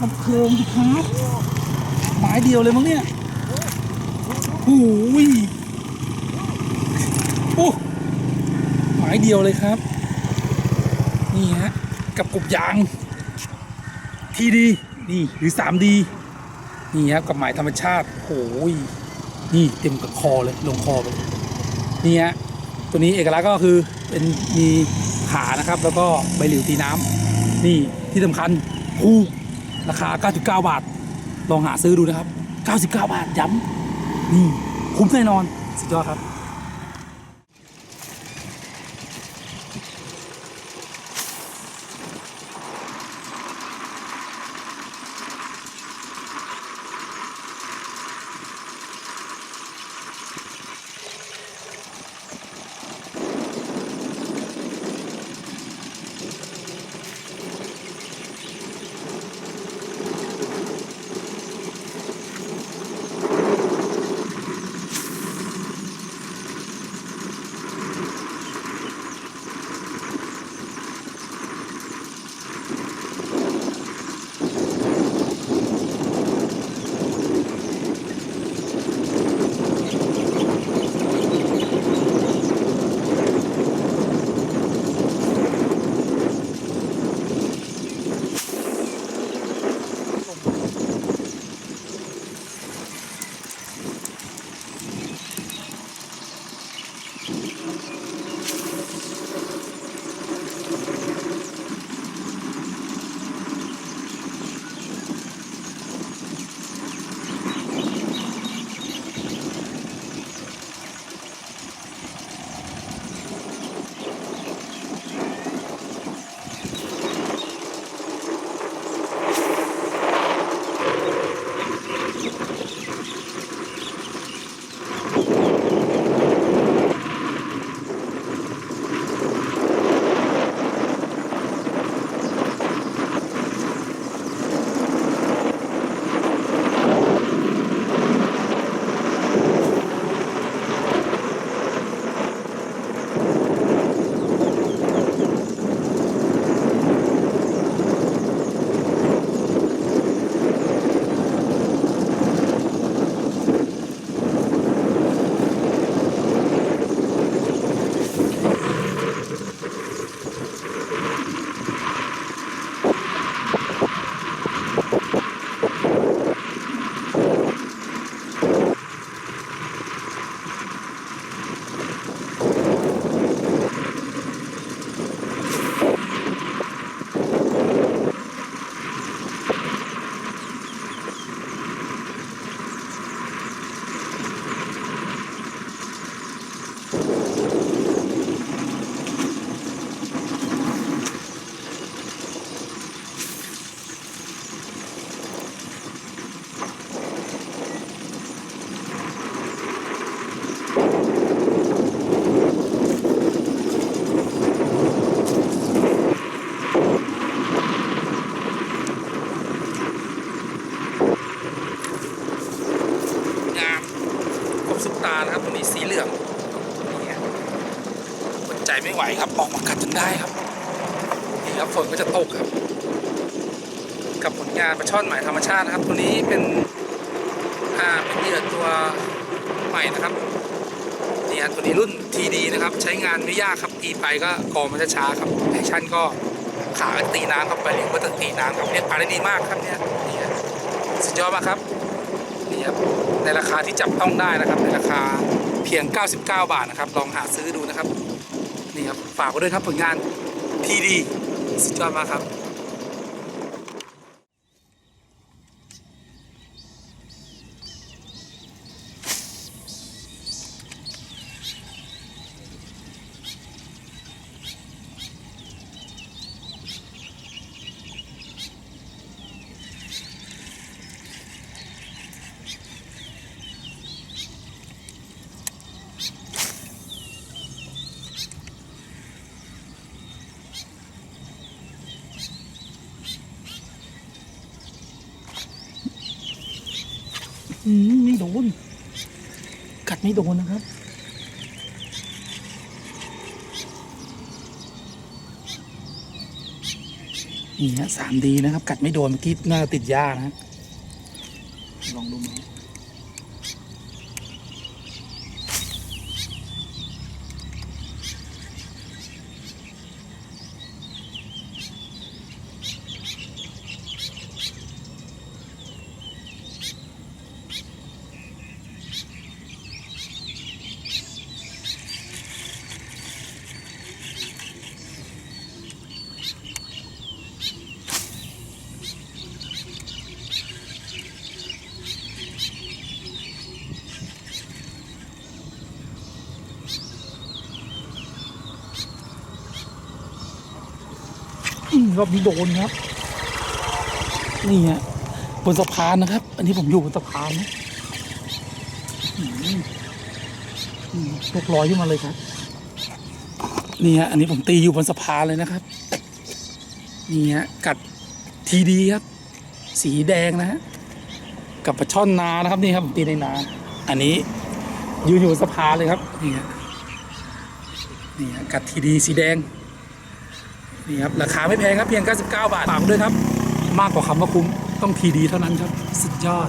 ลำเพลิงดิครับหมายเดียวเลยมั้งเนี่ยโอ้ยโอ้หมายเดียวเลยครับ นี่ฮะ กับกบยางทีดีนี่หรือ 3D นี่ครับกับหมายธรรมชาติโอ้ยนี่เต็มกับคอเลยลงคอไปนี่ฮะตัวนี้เอกลักษณ์ก็คือเป็นมีขานะครับ แล้วก็ใบหลิวตีน้ำ นี่ที่สำคัญคูราคา 99 บาท ลองหาซื้อดูนะครับ 99 บาทย้ำนี่คุ้มแน่นอน สุดยอดครับานะครับตัวนี้สีเหลืองนี่อดใจไม่ไหวครับออกมากัดจนได้ครับนี่ครับฝนก็จะตกครับ กับผลงานปลาช่อนใหม่ธรรมชาตินะครับ ตัวนี้เป็นอ่าเป็นเหยื่อตัวใหม่นะครับนี่ฮะตัวนี้รุ่น TD นะครับ ใช้งานไม่ยากครับตีไปก็กองมันจะช้าครับแอคชั่นก็ขาตีน้ำครับไปเรียกว่าตีน้ำครับเนี่ยปลาได้ดีมากครับเนี่ยนี่สุดยอดมากครับนี่ครับ ในราคาที่จับต้องได้นะครับ ในราคาเพียง 99 บาทนะครับ ลองหาซื้อดูนะครับ นี่ครับ ฝากไว้ด้วยครับผลงานทีดีสุดยอดมากครับ ไม่โดน กัดไม่โดนนะครับ นี่ฮะสามดีนะครับ กัดไม่โดนเมื่อกี้น่าจะติดยานะ ลองดูไหม รอบนี้โดนครับ นี่ฮะบนสะพานนะครับ อันนี้ผมอยู่บนสะพานนะอือืมลูกลอยขึ้นมาเลยครับ นี่ฮะอันนี้ผมตีอยู่บนสะพานเลยนะครับ นี่ฮะกัดทีดีครับ สีแดงนะฮะกับปลาช่อนนานะครับนี่ครับผมตีในนา อันนี้ยืนอยู่บนสะพานเลยครับ นี่ฮะนี่ฮะกัดทีดีสีแดง นี่ครับราคาไม่แพงครับเพียง 99 บาทฝากด้วยครับ มากกว่าคำว่าคุ้มต้องทีดีเท่านั้นครับ สุดยอด